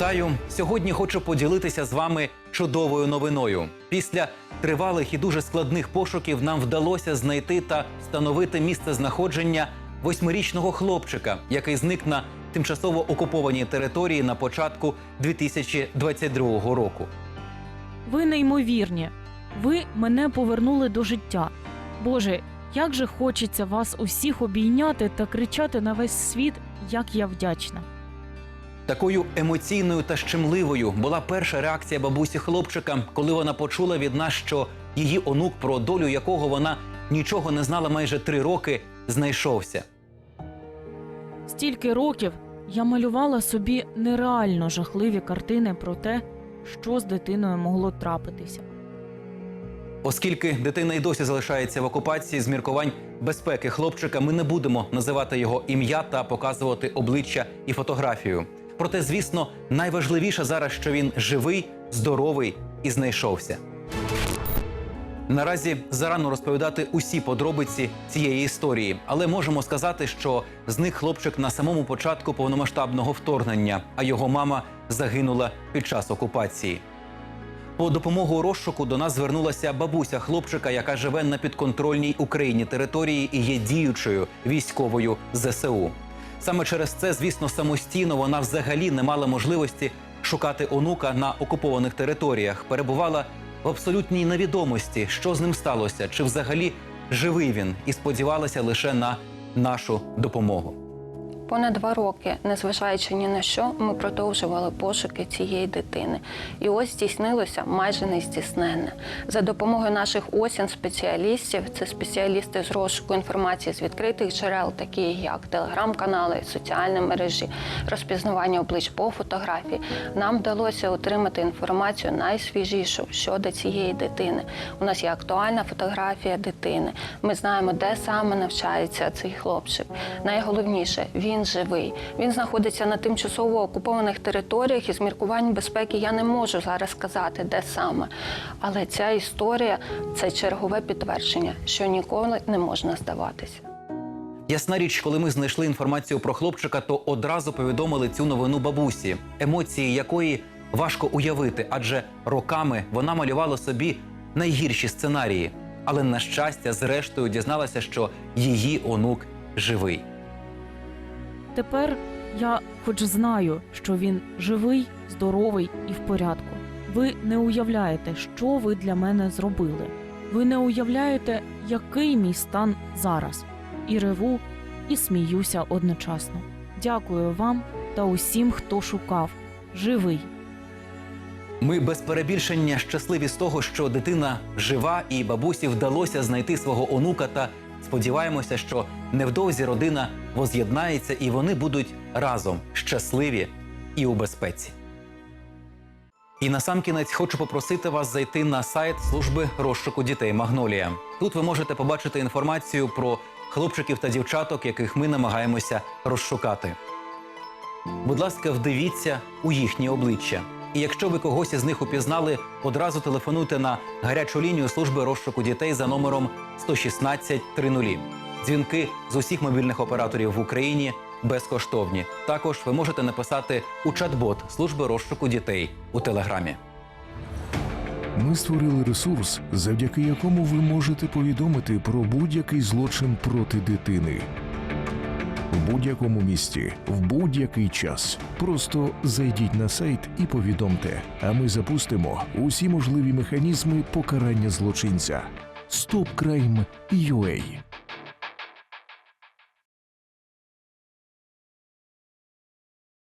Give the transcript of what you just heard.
Вітаю! Сьогодні хочу поділитися з вами чудовою новиною. Після тривалих і дуже складних пошуків нам вдалося знайти та встановити місце знаходження восьмирічного хлопчика, який зник на тимчасово окупованій території на початку 2022 року. Ви неймовірні. Ви мене повернули до життя. Боже, як же хочеться вас усіх обійняти та кричати на весь світ, як я вдячна. Такою емоційною та щемливою була перша реакція бабусі хлопчика, коли вона почула від нас, що її онук, про долю якого вона нічого не знала майже три роки, знайшовся. Стільки років я малювала собі нереально жахливі картини про те, що з дитиною могло трапитися. Оскільки дитина й досі залишається в окупації з міркувань безпеки хлопчика, ми не будемо називати його ім'я та показувати обличчя і фотографію. Проте, звісно, найважливіше зараз, що він живий, здоровий і знайшовся. Наразі зарано розповідати усі подробиці цієї історії, але можемо сказати, що зник хлопчик на самому початку повномасштабного вторгнення, а його мама загинула під час окупації. По допомогу розшуку до нас звернулася бабуся хлопчика, яка живе на підконтрольній Україні території і є діючою військовою ЗСУ. Саме через це, звісно, самостійно вона взагалі не мала можливості шукати онука на окупованих територіях, перебувала в абсолютній невідомості, що з ним сталося, чи взагалі живий він, і сподівалася лише на нашу допомогу. Понад два роки, незважаючи ні на що, ми продовжували пошуки цієї дитини. І ось здійснилося майже нездійсненне. За допомогою наших осін спеціалістів, це спеціалісти з розшуку інформації з відкритих джерел, такі як телеграм-канали, соціальні мережі, розпізнавання облич по фотографії, нам вдалося отримати інформацію найсвіжішу щодо цієї дитини. У нас є актуальна фотографія дитини. Ми знаємо, де саме навчається цей хлопчик. Найголовніше, він живий. Він знаходиться на тимчасово окупованих територіях і з міркувань безпеки я не можу зараз сказати, де саме. Але ця історія це чергове підтвердження, що ніколи не можна здаватися. Ясна річ, коли ми знайшли інформацію про хлопчика, то одразу повідомили цю новину бабусі, емоції якої важко уявити, адже роками вона малювала собі найгірші сценарії. Але на щастя, зрештою дізналася, що її онук живий. Тепер я хоч знаю, що він живий, здоровий і в порядку. Ви не уявляєте, що ви для мене зробили. Ви не уявляєте, який мій стан зараз. І реву, і сміюся одночасно. Дякую вам та усім, хто шукав. Живий. Ми без перебільшення щасливі з того, що дитина жива, і бабусі вдалося знайти свого онука. Та сподіваємося, що невдовзі родина воз'єднається і вони будуть разом щасливі і у безпеці. І насамкінець хочу попросити вас зайти на сайт служби розшуку дітей Магнолія. Тут ви можете побачити інформацію про хлопчиків та дівчаток, яких ми намагаємося розшукати. Будь ласка, вдивіться у їхні обличчя. І якщо ви когось із них упізнали, одразу телефонуйте на гарячу лінію служби розшуку дітей за номером 116 30. Дзвінки з усіх мобільних операторів в Україні безкоштовні. Також ви можете написати у чат-бот служби розшуку дітей у телеграмі. Ми створили ресурс, завдяки якому ви можете повідомити про будь-який злочин проти дитини. В будь-якому місті, в будь-який час. Просто зайдіть на сайт і повідомте, а ми запустимо усі можливі механізми покарання злочинця. StopCrime.ua